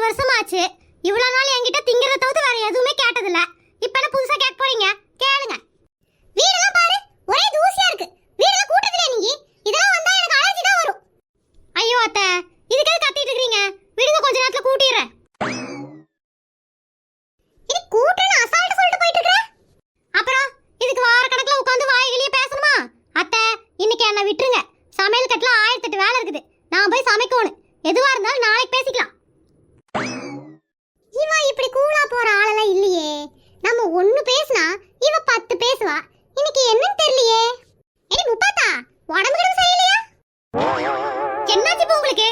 நாலு வருஷம் ஆச்சு இவ்வளோ நாள் என்கிட்ட திங்கிறத தவிர்த்து வேற எதுவுமே கேட்டதில்ல. இப்போ என்ன புதுசாக கேட்க போறீங்க கேளுங்க. வீடெல்லாம் பாரு ஒரே தூசியா இருக்கு. வீடெல்லாம் கூட்டத்துல நீங்க இதெல்லாம் வந்தா எனக்கு அலர்ஜி தான் வரும். ஐயோ அத்தை இதுக்கே கத்திட்டு இருக்கீங்க விடுங்க கொஞ்ச நேரத்துல கூட்டிடுறேன். இது கூட்டன அசால்ட் போயிட்டு அப்புறம் இதுக்கு வார கணக்குல உட்கார்ந்து வாய்களியே பேசணுமா? அத்தை இன்னைக்கு என்ன விட்டுருங்க. சமையல் கட்டுல ஆயிரத்தெட்டு வேலை இருக்குது. நான் போய் சமைக்கணும். எதுவா இருந்தாலும் நாளைக்கு பேசிக்கலாம். ஒன்னு பேசினா இவ பத்து பேசுவா. இன்னைக்கு என்னன்னு தெரியலையே. ஏய் முப்பாத்தா உடம்பு கிடவு சரியில்லையா? என்னாச்சு இப்போ உங்களுக்கு?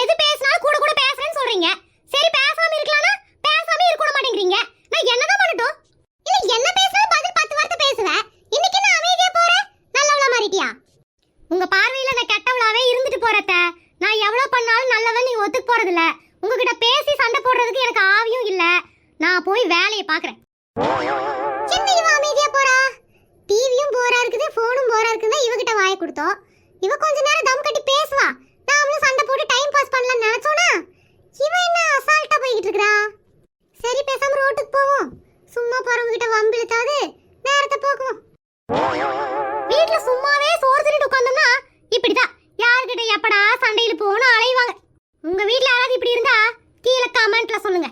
எது பேசினாலும் கூட கூட பேசுறேன்னு சொல்றீங்க. சரி பேசாம இருக்கலாம்னா பேசாம இருக்க மாட்டேங்கிறீங்க. நான் என்னதான் பண்ணட்டும்? இல்ல என்ன பேசினாலும் பதில் பத்து வார்த்தை பேசுவேன் இன்னைக்கு நான் அமைதியா போறேன் நல்லவளா மாறிட்டியா? உங்க பார்வையில நான் கெட்டவளாவே இருந்துட்டு போறத நான் எவ்வளவு பண்ணாலும் நல்லவன் நீ ஒத்துக்கு போறதில்ல. உங்ககிட்ட பேசி சண்டை போடுறதுக்கு எனக்கு ஆவியும் இல்லை. நான் போய் வேலையை பார்க்குறேன். என்ன இவ அமைதியா போறா. டிவியும் போரா இருக்குது போனும் போரா இருக்குது இவகிட்ட வாய கொடுத்தோம். இவ கொஞ்ச நேரம் தம் கட்டி பேசுவா. நாமளும் சண்டை போட்டு டைம் பாஸ் பண்ணலாம் நினைச்சோனா இவ என்ன அசால்ட்டா போய்கிட்டு இருக்கா சரி பேசாம ரோட்டுக்கு போவோம். சும்மா போறவங்க கிட்ட வம்பு நேரத்தை போக்குவோம். வீட்டுல சும்மாவே சோறு திருட்டு உட்காந்தோம்னா இப்படிதான். யாருக்கிட்ட எப்படா சண்டையில் போகணும் அலைவாங்க. உங்க வீட்டுல யாராவது இப்படி இருந்தா கீழே கமெண்ட்ல சொல்லுங்க.